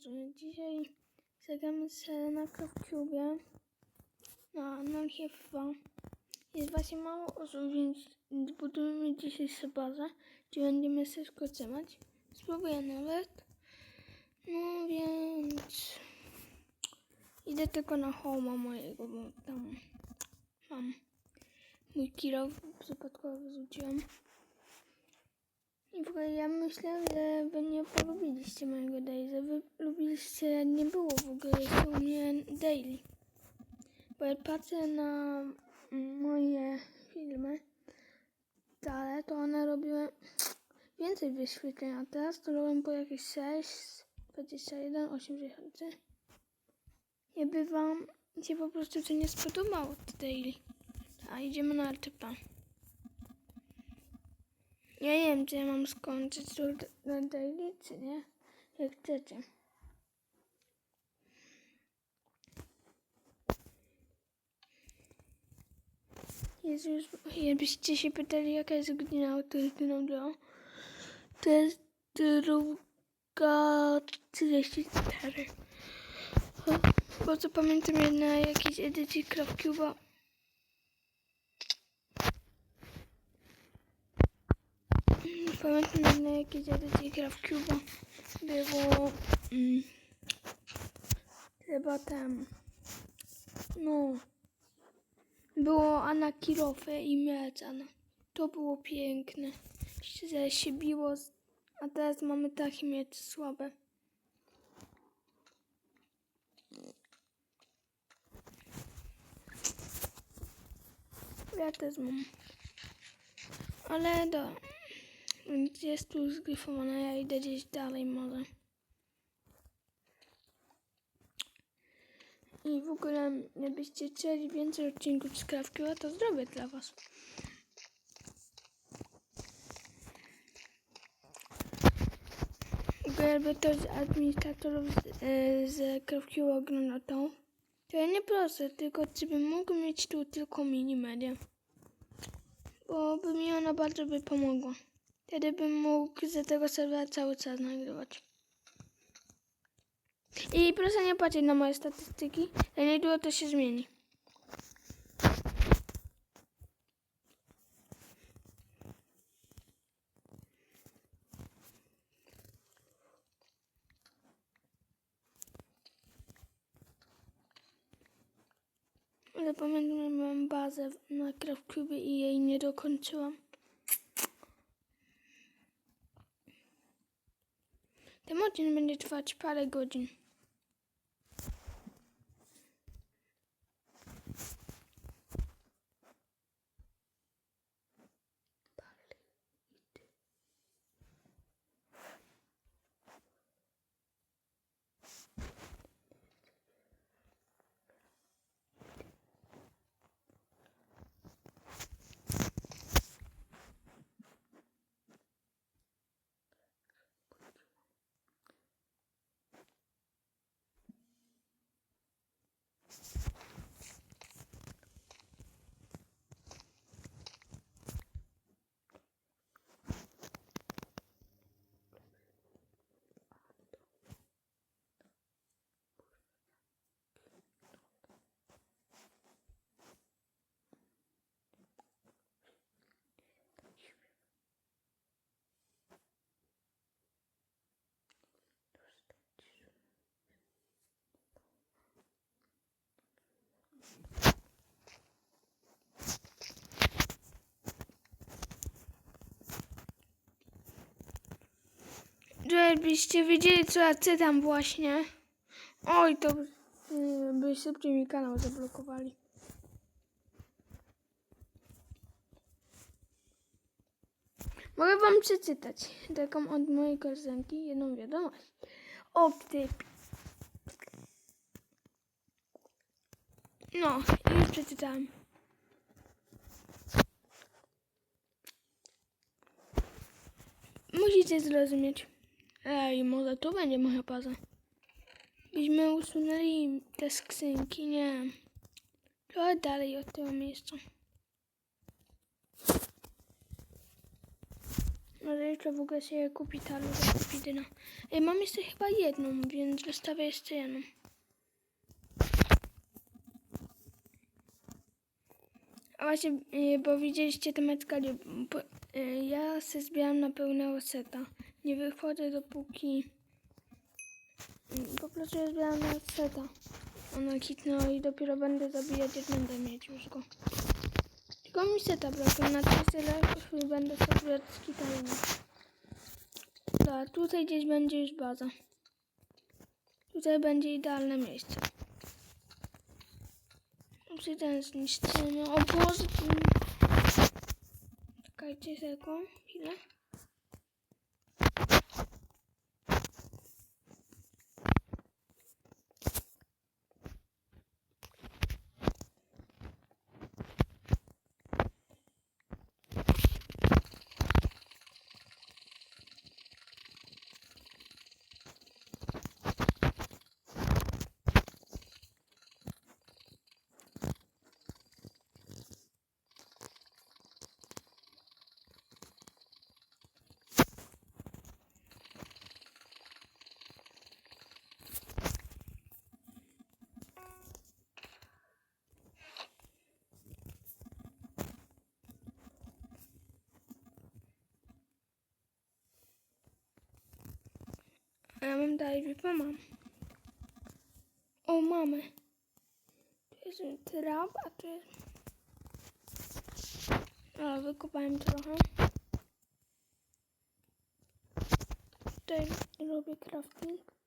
co, dzisiaj zagramy sobie na CraftCube na Nalchiewa. Jest właśnie mało osób, więc zbudujemy dzisiaj sobie bazę, gdzie będziemy sobie skocywać. Spróbuję nawet. No więc idę tylko na homa mojego, bo tam mam mój kilo przypadkowo wyrzuciłem. I w ogóle ja myślę, że wy nie polubiliście mojego Daisy. Wy lubiliście, nie było w ogóle jeszcze u mnie daily. Bo jak patrzę na moje filmy, ale to one robiły więcej wyświetleń, a teraz to robią po jakieś 6, 21, 83. Nie by wam się po prostu to nie spodobało daily. A idziemy na RTP. Ja wiem, czy ja mam skończyć to na czy nie. Jak chcecie. Już, jakbyście się pytali, jaka jest godzina, to jest godzina To jest druga 34. Bo co pamiętam jedna jakiejś edycji CraftCube'a. Pamiętam na jakiejś edycji CraftCube'a było mm, chyba tam no było Anna Kirofę i Miecana. To było piękne. Że się biło, a teraz mamy takie miecz słabe. Ja też mam. Ale do. Jest tu zgryfowana, ja idę gdzieś dalej może. I w ogóle, jakbyście chcieli więcej odcinków z Krawkiła, to zrobię dla was. Jakby ktoś z administratorów z, e, z Krawkiła oglądał to, to ja nie proszę, tylko czy bym mógł mieć tu tylko mini-medię. Bo by mi ona bardzo by pomogła. Wtedy bym mógł z tego serwera cały czas nagrywać. I proszę nie patrzeć na moje statystyki, za niedługo to się zmieni. Ale pamiętam, miałam bazę na CraftCube i jej nie dokończyłam. Ten odcinek będzie trwać parę godzin. Żebyście wiedzieli, co ja czytam właśnie. Oj, to by szybciej mi kanał zablokowali. Mogę wam przeczytać taką od mojej koleżanki jedną wiadomość. O, ty. No, już przeczytałem. Musicie zrozumieć. Ej, może to będzie moja baza. Byśmy usunęli te skrzynki, nie. Trochę dalej od tego miejsca. Może jutro w ogóle się kupi ta luda kupi dyna. Ej, mam jeszcze chyba jedną, więc wystawię jeszcze jedną. A właśnie, y, bo widzieliście metkali, bo, y, ja się zbieram na pełnego seta. Nie wychodzę dopóki po prostu ja na seta. Ono hitnęło i dopiero będę zabijać, jak będę mieć już go. Tylko mi seta brakuje, na tyle level będę sobie z kitarami. Tak, tutaj gdzieś będzie już baza. Tutaj będzie idealne miejsce. Muszę ten zniszczony. O Boże! Czekajcie sekund, chwilę. A ja mam dalej wypa mam. O, mamy. Tu jest trap, a tu jest... A, wykopałem trochę. Tutaj robię crafting.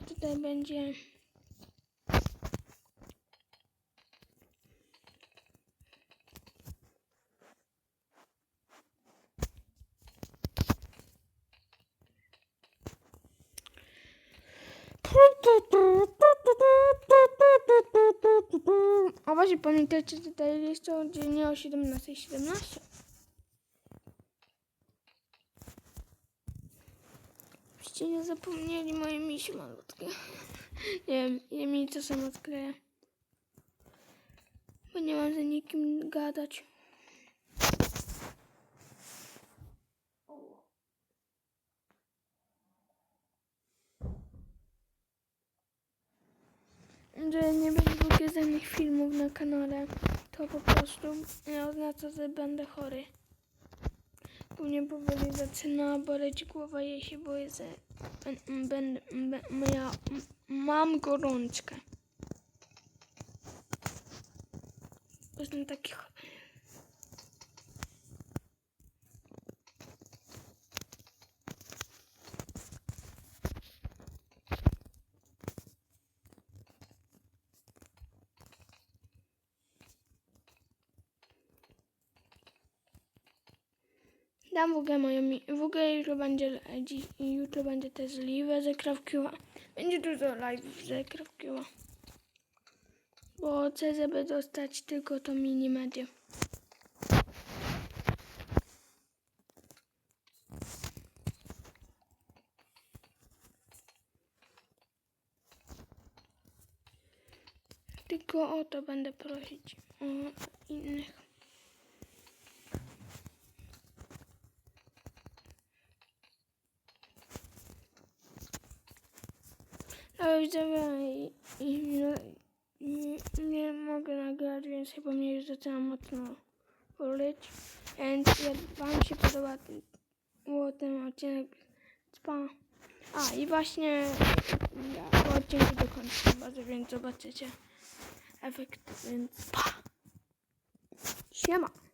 Widzę, tutaj będzie... A właśnie pamiętajcie tutaj jest to dziennie o 17.17. 17. Byście nie zapomnieli moje misi malutkie. Nie wiem, ja mi czasem odkleję. Bo nie mam z nikim gadać. Że nie będzie ogóle żadnych filmów na kanale, to po prostu oznacza, że będę chory. U mnie powoli zaczyna boleć głowa, ja się boję, że będę, ja mam gorączkę. Jestem taki Dam w ogóle moją, w ogóle jutro będzie, jutro będzie też live ze Krawkiła. Będzie dużo live ze Krawkiła. Bo chcę, żeby dostać tylko to mini. Tylko o to będę prosić o innych. Ale widzowie, i, i, nie mogę nagrać więcej, bo mnie już zaczyna mocno boleć. Więc jak Wam się podoba ten, ten odcinek trwa. A i właśnie ja po odcinku dokończę bazę, więc zobaczycie efekt, więc pa! Siema!